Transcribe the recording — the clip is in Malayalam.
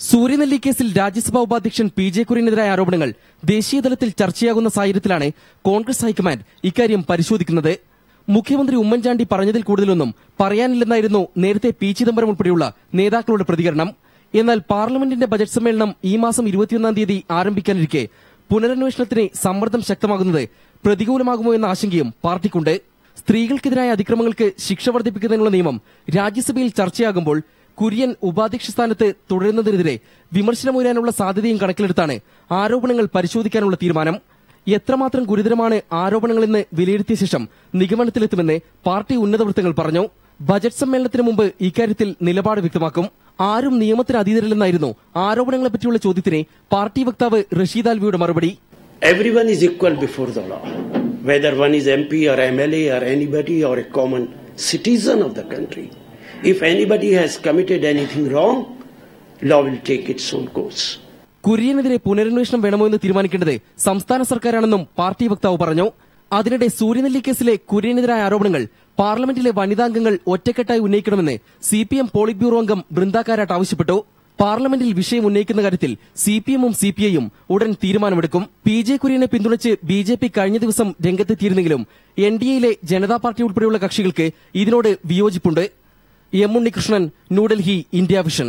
സൂര്യനെല്ലി കേസിൽ രാജ്യസഭാ ഉപാധ്യക്ഷൻ പി ജെ കുര്യനെതിരായ ആരോപണങ്ങൾ ദേശീയതലത്തിൽ ചർച്ചയാകുന്ന സാഹചര്യത്തിലാണ് കോൺഗ്രസ് ഹൈക്കമാൻഡ് ഇക്കാര്യം പരിശോധിക്കുന്നത്. മുഖ്യമന്ത്രി ഉമ്മൻചാണ്ടി പറഞ്ഞതിൽ കൂടുതലൊന്നും പറയാനില്ലെന്നായിരുന്നു നേരത്തെ പി ചിദംബരം ഉൾപ്പെടെയുള്ള നേതാക്കളുടെ പ്രതികരണം. എന്നാൽ പാർലമെന്റിന്റെ ബജറ്റ് സമ്മേളനം ഈ മാസം ഇരുപത്തിയൊന്നാം തീയതി ആരംഭിക്കാനിരിക്കെ പുനരന്വേഷണത്തിന് സമ്മർദ്ദം ശക്തമാകുന്നത് പ്രതികൂലമാകുമോ എന്ന ആശങ്കയും പാർട്ടിക്കുണ്ട്. സ്ത്രീകൾക്കെതിരായ അതിക്രമങ്ങൾക്ക് ശിക്ഷ വർദ്ധിപ്പിക്കുന്നതിനുള്ള നിയമം രാജ്യസഭയിൽ ചർച്ചയാകുമ്പോൾ കുര്യൻ ഉപാധ്യക്ഷ സ്ഥാനത്ത് തുടരുന്നതിനെതിരെ വിമർശനമുയരാനുള്ള സാധ്യതയും കണക്കിലെടുത്താണ് ആരോപണങ്ങൾ പരിശോധിക്കാനുള്ള തീരുമാനം. എത്രമാത്രം ഗുരുതരമാണ് ആരോപണങ്ങളെന്ന് വിലയിരുത്തിയ ശേഷം നിഗമനത്തിലെത്തുമെന്ന് പാർട്ടി ഉന്നത വൃത്തങ്ങൾ പറഞ്ഞു. ബജറ്റ് സമ്മേളനത്തിന് മുമ്പ് ഇക്കാര്യത്തിൽ നിലപാട് വ്യക്തമാക്കും. ആരും നിയമത്തിന് അതീതരല്ലെന്നായിരുന്നു ആരോപണങ്ങളെ പറ്റിയുള്ള ചോദ്യത്തിന് പാർട്ടി വക്താവ് റഷീദ് ആൽവിയുടെ മറുപടി. Whether one is MP or MLA or anybody or a common citizen of the country. If anybody has committed anything wrong, law will take its own course. കുര്യനെതിരെ പുനരന്വേഷണം വേണമോ എന്ന് തീരുമാനിക്കേണ്ടത് സംസ്ഥാന സർക്കാരാണെന്നും പാർട്ടി വക്താവ് പറഞ്ഞു. അതിനിടെ സൂര്യനെല്ലി കേസിലെ കുര്യനെതിരായ ആരോപണങ്ങൾ പാർലമെന്റിലെ വനിതാംഗങ്ങൾ ഒറ്റക്കെട്ടായി ഉന്നയിക്കണമെന്ന് C P M politburo അംഗം ബൃന്ദാകാരാട്ട് ആവശ്യപ്പെട്ടു. പാർലമെന്റിൽ വിഷയം ഉന്നയിക്കുന്ന കാര്യത്തിൽ സി പി എമ്മും സി പി ഐയും ഉടൻ തീരുമാനമെടുക്കും. പി ജെ കുര്യനെ പിന്തുണച്ച് ബി ജെ പി കഴിഞ്ഞ ദിവസം രംഗത്തെത്തിയിരുന്നെങ്കിലും എൻ ഡി എയിലെ ജനതാ പാർട്ടി ഉൾപ്പെടെയുള്ള കക്ഷികൾക്ക് ഇതിനോട് വിയോജിപ്പുണ്ട്. M Unnikrishnan New Delhi India Vision.